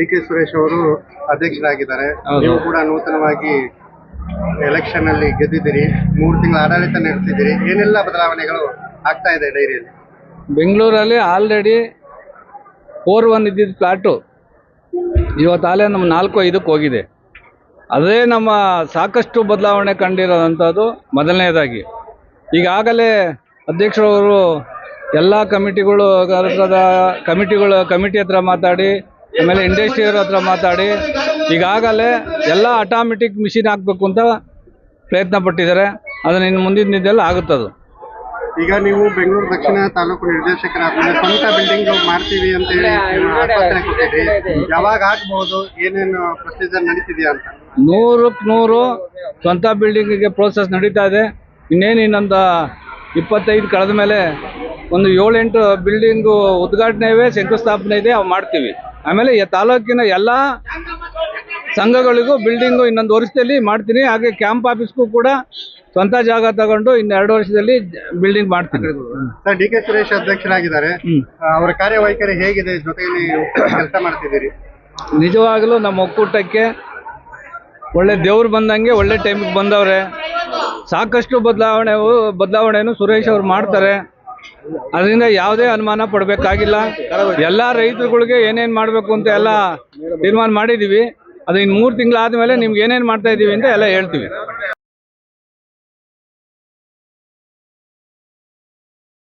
D K Suresh ಅವರು ಅಧ್ಯಕ್ಷರಾಗಿದ್ದಾರೆ. ನೀವು ಕೂಡ ನೂತನವಾಗಿ ಎಲೆಕ್ಷನ್ ಅಲ್ಲಿ ಗೆದ್ದಿದ್ದೀರಿ. ಮೂರು ತಿಂಗಳ ಆಡಳಿತ ನಡೆಸಿದ್ದೀರಿ. ಏನೆಲ್ಲ ಬದಲಾವಣೆಗಳು ಆಗ್ತಾ ಇದೆ ಡೈರಿಯಲ್ಲಿ? ಬೆಂಗಳೂರಲ್ಲಿ ಆಲ್ರೆಡಿ ಫೋರ್ ಒನ್ ಇದ್ದಿದ್ದ ಫ್ಲಾಟು ಇವತ್ತು ಆಲೇ ನಮ್ಮ ನಾಲ್ಕು ಐದಕ್ಕೆ ಹೋಗಿದೆ. ಅದೇ ನಮ್ಮ ಸಾಕಷ್ಟು ಬದಲಾವಣೆ ಕಂಡಿರೋದಂಥದ್ದು ಮೊದಲನೇದಾಗಿ. ಈಗಾಗಲೇ ಅಧ್ಯಕ್ಷರವರು ಎಲ್ಲ ಕಮಿಟಿಗಳು ಕಮಿಟಿಗಳು ಕಮಿಟಿ ಹತ್ರ ಮಾತಾಡಿ ಆಮೇಲೆ ಇಂಡಸ್ಟ್ರಿಯವ್ರ ಹತ್ರ ಮಾತಾಡಿ ಈಗಾಗಲೇ ಎಲ್ಲ ಆಟೋಮೆಟಿಕ್ ಮಿಷಿನ್ ಹಾಕಬೇಕು ಅಂತ ಪ್ರಯತ್ನ ಪಟ್ಟಿದ್ದಾರೆ. ಅದನ್ನು ಇನ್ನು ಮುಂದಿನ ಆಗುತ್ತೆ ಆಗುತ್ತದು ಈಗ ನೀವು ಬೆಂಗಳೂರು ದಕ್ಷಿಣ ತಾಲೂಕು ನಿರ್ದೇಶಕರಾದ್ಮೇಲೆ ಸ್ವಂತ ಬಿಲ್ಡಿಂಗ್ ಮಾಡ್ತೀವಿ ಅಂತ ಹೇಳಿ ಆಶ್ವಾಸನೆ ಕೊಟ್ಟಿದ್ರಿ ಯಾವಾಗ ಆಗ್ಬಹುದು ಏನೇನು ಪ್ರೊಸೀಜರ್ ನಡೀತಿದ್ಯಾ ಅಂತ? ನೂರಕ್ಕೆ ನೂರು ಸ್ವಂತ ಬಿಲ್ಡಿಂಗಿಗೆ ಪ್ರೋಸೆಸ್ ನಡೀತಾ ಇದೆ. ಇನ್ನೇನು ಇನ್ನೊಂದು ಇಪ್ಪತ್ತೈದು ಕಳೆದ ಮೇಲೆ ಒಂದು ಏಳೆಂಟು ಬಿಲ್ಡಿಂಗ್ ಉದ್ಘಾಟನೆ ಇವೆ ಶಂಕುಸ್ಥಾಪನೆ ಇದೆ ಅವು ಮಾಡ್ತೀವಿ. ಆಮೇಲೆ ಈ ತಾಲೂಕಿನ ಎಲ್ಲ ಸಂಘಗಳಿಗೂ ಬಿಲ್ಡಿಂಗು ಇನ್ನೊಂದು ವರ್ಷದಲ್ಲಿ ಮಾಡ್ತೀನಿ. ಹಾಗೆ ಕ್ಯಾಂಪ್ ಆಫೀಸ್ಗೂ ಕೂಡ ಸ್ವಂತ ಜಾಗ ತಗೊಂಡು ಇನ್ನು ಎರಡು ವರ್ಷದಲ್ಲಿ ಬಿಲ್ಡಿಂಗ್ ಮಾಡ್ತೀನಿ. ಸರ್ ಡಿ ಕೆ ಸುರೇಶ್ ಅಧ್ಯಕ್ಷರಾಗಿದ್ದಾರೆ. ಅವರ ಕಾರ್ಯವೈಖರಿ ಹೇಗಿದೆ? ಜೊತೆಯಲ್ಲಿ ಕೆಲಸ ಮಾಡ್ತಿದ್ದೀರಿ. ನಿಜವಾಗಲೂ ನಮ್ಮ ಒಕ್ಕೂಟಕ್ಕೆ ಒಳ್ಳೆ ದೇವ್ರು ಬಂದಂಗೆ ಒಳ್ಳೆ ಟೈಮಿಗೆ ಬಂದವ್ರೆ. ಸಾಕಷ್ಟು ಬದಲಾವಣೆ ಬದಲಾವಣೆಯನ್ನು ಸುರೇಶ್ ಅವ್ರು ಮಾಡ್ತಾರೆ. ಅದರಿಂದ ಯಾವುದೇ ಅನುಮಾನ ಪಡಬೇಕಾಗಿಲ್ಲ. ಎಲ್ಲ ರೈತರುಗಳಿಗೆ ಏನೇನು ಮಾಡಬೇಕು ಅಂತ ಎಲ್ಲ ತೀರ್ಮಾನ ಮಾಡಿದ್ದೀವಿ ಅದು ಇನ್ನು ಮೂರು ತಿಂಗಳಾದ್ಮೇಲೆ ನಿಮ್ಗೆ ಏನೇನು ಮಾಡ್ತಾ ಇದ್ದೀವಿ ಅಂತ ಎಲ್ಲ ಹೇಳ್ತೀವಿ.